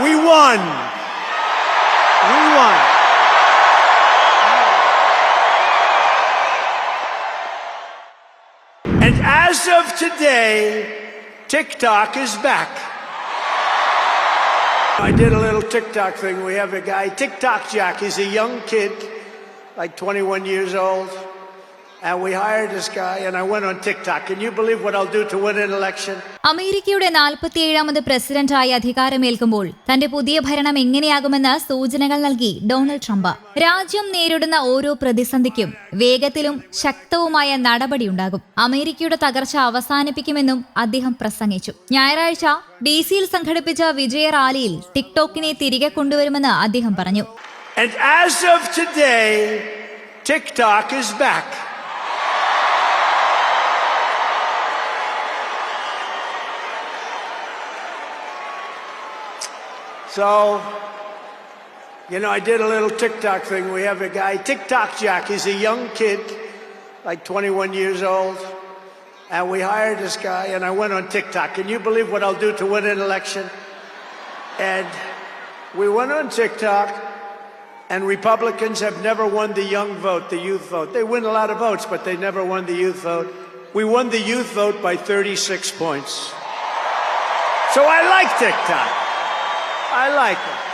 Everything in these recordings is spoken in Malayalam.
We won. We won. And as of today, TikTok is back. I did a little TikTok thing. We have a guy, TikTok Jack. He's a young kid, like 21 years old. അമേരിക്കയുടെ നാൽപ്പത്തിയേഴാമത് പ്രസിഡന്റായി അധികാരമേൽക്കുമ്പോൾ തന്റെ പുതിയ ഭരണം എങ്ങനെയാകുമെന്ന് സൂചനകൾ നൽകി ഡൊണാൾഡ് ട്രംപ്. രാജ്യം നേരിടുന്ന ഓരോ പ്രതിസന്ധിക്കും വേഗത്തിലും ശക്തവുമായ നടപടിയുണ്ടാകും. അമേരിക്കയുടെ തകർച്ച അവസാനിപ്പിക്കുമെന്നും അദ്ദേഹം പ്രസംഗിച്ചു. ഞായറാഴ്ച ഡി സിയിൽ സംഘടിപ്പിച്ച വിജയ റാലിയിൽ ടിക്ടോക്കിനെ തിരികെ കൊണ്ടുവരുമെന്ന് അദ്ദേഹം പറഞ്ഞു. And as of today, TikTok is back. So, you know, I did a little TikTok thing. We have a guy, TikTok Jack. He's a young kid, like 21 years old. And we hired this guy, and I went on TikTok. Can you believe what I'll do to win an election? And we went on TikTok, and Republicans have never won the young vote, the youth vote. They win a lot of votes, but they never won the youth vote. We won the youth vote by 36 points. So I like TikTok. I like it.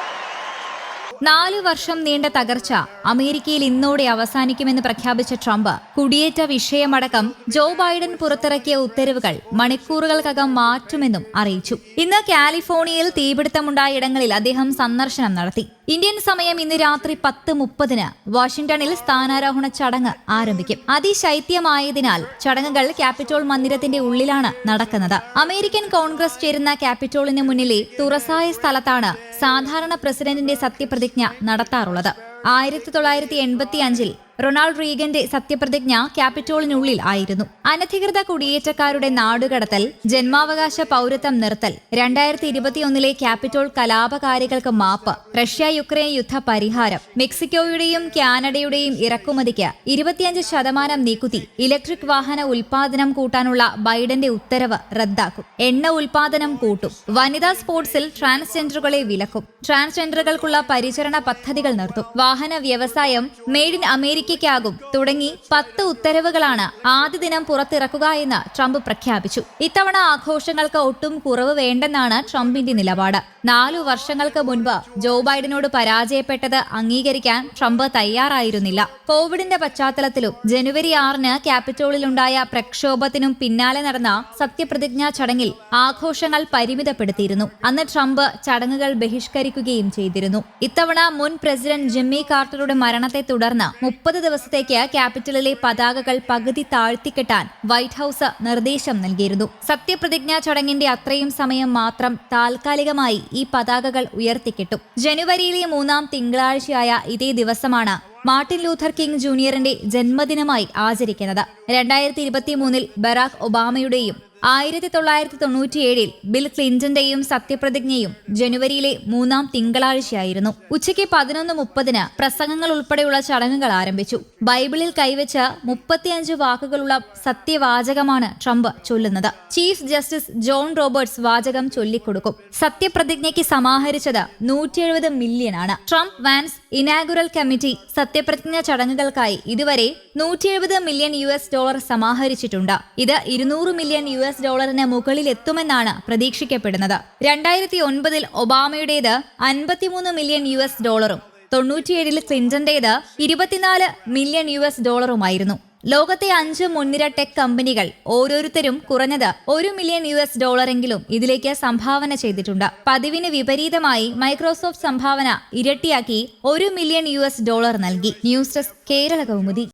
നാല് വർഷം നീണ്ട തകർച്ച അമേരിക്കയിൽ ഇന്നോടെ അവസാനിക്കുമെന്ന് പ്രഖ്യാപിച്ച ട്രംപ് കുടിയേറ്റ വിഷയമടക്കം ജോ ബൈഡൻ പുറത്തിറക്കിയ ഉത്തരവുകൾ മണിക്കൂറുകൾക്കകം മാറ്റുമെന്നും അറിയിച്ചു. ഇന്ന് കാലിഫോർണിയയിൽ തീപിടുത്തമുണ്ടായ ഇടങ്ങളിൽ അദ്ദേഹം സന്ദർശനം നടത്തി. ഇന്ത്യൻ സമയം ഇന്ന് രാത്രി പത്ത് മുപ്പതിന് വാഷിംഗ്ടണിൽ സ്ഥാനാരോഹണ ചടങ്ങ് ആരംഭിക്കും. അതിശൈത്യമായതിനാൽ ചടങ്ങുകൾ ക്യാപിറ്റോൾ മന്ദിരത്തിന്റെ ഉള്ളിലാണ് നടക്കുന്നത്. അമേരിക്കൻ കോൺഗ്രസ് ചേരുന്ന ക്യാപിറ്റോളിന് മുന്നിലെ തുറസായ സ്ഥലത്താണ് സാധാരണ പ്രസിഡന്റിന്റെ സത്യപ്രതിജ്ഞ നടത്താറുള്ളത് ആയിരത്തി തൊള്ളായിരത്തി എൺപത്തി അഞ്ചിൽ റൊണാൾഡ് റീഗന്റെ സത്യപ്രതിജ്ഞ ക്യാപിറ്റോളിനുള്ളിൽ ആയിരുന്നു. അനധികൃത കുടിയേറ്റക്കാരുടെ നാടുകടത്തൽ ജന്മാവകാശ പൗരത്വം നിർത്തൽ രണ്ടായിരത്തി ഇരുപത്തിയൊന്നിലെ ക്യാപിറ്റോൾ കലാപകാരികൾക്ക് മാപ്പ് റഷ്യ യുക്രൈൻ യുദ്ധ പരിഹാരം മെക്സിക്കോയുടെയും കാനഡയുടെയും ഇറക്കുമതിക്ക് ഇരുപത്തിയഞ്ച് ശതമാനം നികുതി ഇലക്ട്രിക് വാഹന ഉൽപാദനം കൂട്ടാനുള്ള ബൈഡന്റെ ഉത്തരവ് റദ്ദാക്കും. എണ്ണ ഉൽപാദനം കൂട്ടും. വനിതാ സ്പോർട്സിൽ ട്രാൻസ്ജെൻഡറുകളെ വിലക്കും. ട്രാൻസ്ജെൻഡറുകൾക്കുള്ള പരിചരണ പദ്ധതികൾ നിർത്തും. വാഹന വ്യവസായം മെയ്ഡ് ഇൻ അമേരിക്കയ്ക്കാകും തുടങ്ങി പത്ത് ഉത്തരവുകളാണ് ആദ്യ ദിനം പുറത്തിറക്കുക എന്ന് ട്രംപ് പ്രഖ്യാപിച്ചു. ഇത്തവണ ആഘോഷങ്ങൾക്ക് ഒട്ടും കുറവ് വേണ്ടെന്നാണ് ട്രംപിന്റെ നിലപാട്. നാലു വർഷങ്ങൾക്ക് മുൻപ് ജോ ബൈഡനോട് പരാജയപ്പെട്ടത് അംഗീകരിക്കാൻ ട്രംപ് തയ്യാറായിരുന്നില്ല. കോവിഡിന്റെ പശ്ചാത്തലത്തിലും ജനുവരി ആറിന് ക്യാപിറ്റോളിലുണ്ടായ പ്രക്ഷോഭത്തിനും പിന്നാലെ നടന്ന സത്യപ്രതിജ്ഞാ ചടങ്ങിൽ ആഘോഷങ്ങൾ പരിമിതപ്പെടുത്തിയിരുന്നു. അന്ന് ട്രംപ് ചടങ്ങുകൾ ബഹിഷ്കരിക്കുകയും ചെയ്തിരുന്നു. ഇത്തവണ മുൻ പ്രസിഡന്റ് ജിമ്മി കാർട്ടറുടെ മരണത്തെ തുടർന്ന് മുപ്പത് ദിവസത്തേക്ക് ക്യാപിറ്റലിലെ പതാകകൾ പകുതി താഴ്ത്തിക്കെട്ടാൻ വൈറ്റ് ഹൌസ് നിർദ്ദേശം നൽകിയിരുന്നു. സത്യപ്രതിജ്ഞാ ചടങ്ങിന്റെ അത്രയും സമയം മാത്രം താൽക്കാലികമായി ഈ പതാകകൾ ഉയർത്തിക്കെട്ടും. ജനുവരിയിലെ മൂന്നാം തിങ്കളാഴ്ചയായ ഇതേ ദിവസമാണ് മാർട്ടിൻ ലൂഥർ കിങ് ജൂനിയറിന്റെ ജന്മദിനമായി ആചരിക്കുന്നത്. രണ്ടായിരത്തി ഇരുപത്തി മൂന്നിൽ ബറാഖ് ഒബാമയുടെയും ആയിരത്തി തൊള്ളായിരത്തി തൊണ്ണൂറ്റിയേഴിൽ ബിൽ ക്ലിന്റന്റെയും സത്യപ്രതിജ്ഞയും ജനുവരിയിലെ മൂന്നാം തിങ്കളാഴ്ചയായിരുന്നു. ഉച്ചയ്ക്ക് പതിനൊന്ന് മുപ്പതിന് പ്രസംഗങ്ങൾ ഉൾപ്പെടെയുള്ള ചടങ്ങുകൾ ആരംഭിച്ചു. ബൈബിളിൽ കൈവച്ച മുപ്പത്തിയഞ്ച് വാക്കുകളുള്ള സത്യവാചകമാണ് ട്രംപ് ചൊല്ലുന്നത്. ചീഫ് ജസ്റ്റിസ് ജോൺ റോബർട്സ് വാചകം ചൊല്ലിക്കൊടുക്കും. സത്യപ്രതിജ്ഞയ്ക്ക് സമാഹരിച്ചത് നൂറ്റി എഴുപത് മില്യൺ ആണ്. ട്രംപ് വാൻസ് ഇനാഗുറൽ കമ്മിറ്റി സത്യപ്രതിജ്ഞ ചടങ്ങുകൾക്കായി ഇതുവരെ നൂറ്റി എഴുപത് മില്യൺ യു ഡോളർ സമാഹരിച്ചിട്ടുണ്ട്. ഇത് ഇരുന്നൂറ് മില്യൺ യു എസ് ഡോളറിന് മുകളിൽ എത്തുമെന്നാണ് പ്രതീക്ഷിക്കപ്പെടുന്നത്. രണ്ടായിരത്തി ഒൻപതിൽ ഒബാമയുടേത് അൻപത്തിമൂന്ന് മില്യൺ യു എസ് ഡോളറും തൊണ്ണൂറ്റിയേഴിൽ ക്ലിന്റന്റേത് ഇരുപത്തിനാല് മില്യൺ യു എസ് ഡോളറുമായിരുന്നു. ലോകത്തെ അഞ്ച് മുൻനിര ടെക് കമ്പനികൾ ഓരോരുത്തരും കുറഞ്ഞത് ഒരു മില്യൺ യു എസ് ഡോളറെങ്കിലും ഇതിലേക്ക് സംഭാവന ചെയ്തിട്ടുണ്ട്. പതിവിന് വിപരീതമായി മൈക്രോസോഫ്റ്റ് സംഭാവന ഇരട്ടിയാക്കി ഒരു മില്യൺ യു എസ് ഡോളർ നൽകി. News desk Kerala Kaumudi.